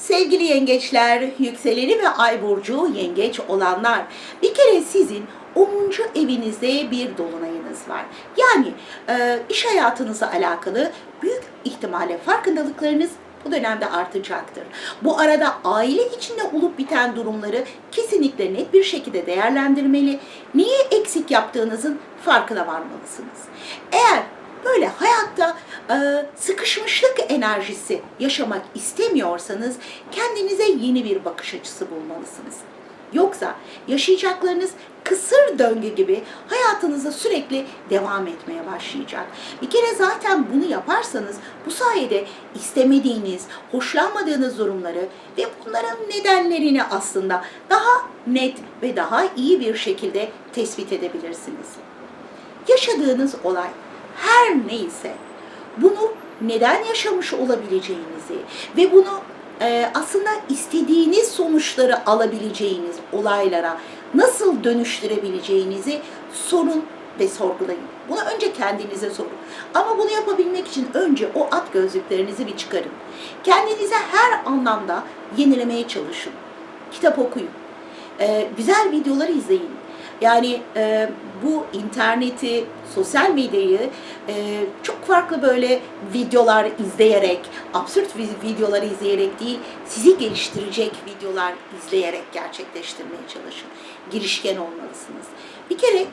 Sevgili yengeçler, yükseleni ve ay burcu yengeç olanlar, bir kere sizin 10. evinizde bir dolunayınız var. Yani e, iş hayatınızla alakalı büyük ihtimalle farkındalıklarınız bu dönemde artacaktır. Bu arada aile içinde olup biten durumları kesinlikle net bir şekilde değerlendirmeli. Niye eksik yaptığınızın farkına varmalısınız. Eğer böyle hayatta e, sıkışmışlık enerjisi yaşamak istemiyorsanız kendinize yeni bir bakış açısı bulmalısınız. Yoksa yaşayacaklarınız kısır döngü gibi hayatınızda sürekli devam etmeye başlayacak. Bir kere zaten bunu yaparsanız bu sayede istemediğiniz, hoşlanmadığınız durumları ve bunların nedenlerini aslında daha net ve daha iyi bir şekilde tespit edebilirsiniz. Yaşadığınız olay her neyse bunu neden yaşamış olabileceğinizi ve bunu e, aslında istediğiniz sonuçları alabileceğiniz olaylara nasıl dönüştürebileceğinizi sorun ve sorgulayın. Bunu önce kendinize sorun. Ama bunu yapabilmek için önce o at gözlüklerinizi bir çıkarın. Kendinize her anlamda yenilemeye çalışın. Kitap okuyun. E, güzel videoları izleyin. Yani e, bu interneti, sosyal medyayı e, çok farklı böyle videolar izleyerek, absürt vi- videoları izleyerek değil, sizi geliştirecek videolar izleyerek gerçekleştirmeye çalışın. Girişken olmalısınız. Bir kere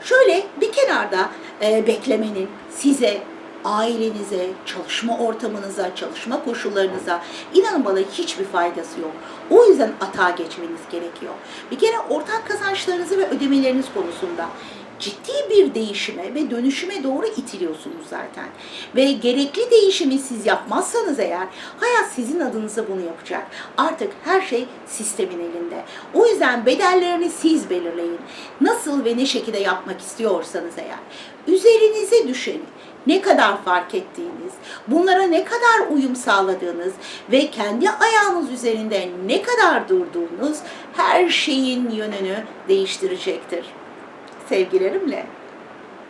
şöyle bir kenarda e, beklemenin size, ailenize, çalışma ortamınıza, çalışma koşullarınıza inanın bana hiçbir faydası yok. O yüzden atağa geçmeniz gerekiyor. Bir kere ortak kazançlarınızı ve ödemeleriniz konusunda ciddi bir değişime ve dönüşüme doğru itiliyorsunuz zaten. Ve gerekli değişimi siz yapmazsanız eğer hayat sizin adınıza bunu yapacak. Artık her şey sistemin elinde. O yüzden bedellerini siz belirleyin. Nasıl ve ne şekilde yapmak istiyorsanız eğer. Üzerinize düşeni ne kadar fark ettiğiniz, bunlara ne kadar uyum sağladığınız ve kendi ayağınız üzerinde ne kadar durduğunuz her şeyin yönünü değiştirecektir. Sevgilerimle.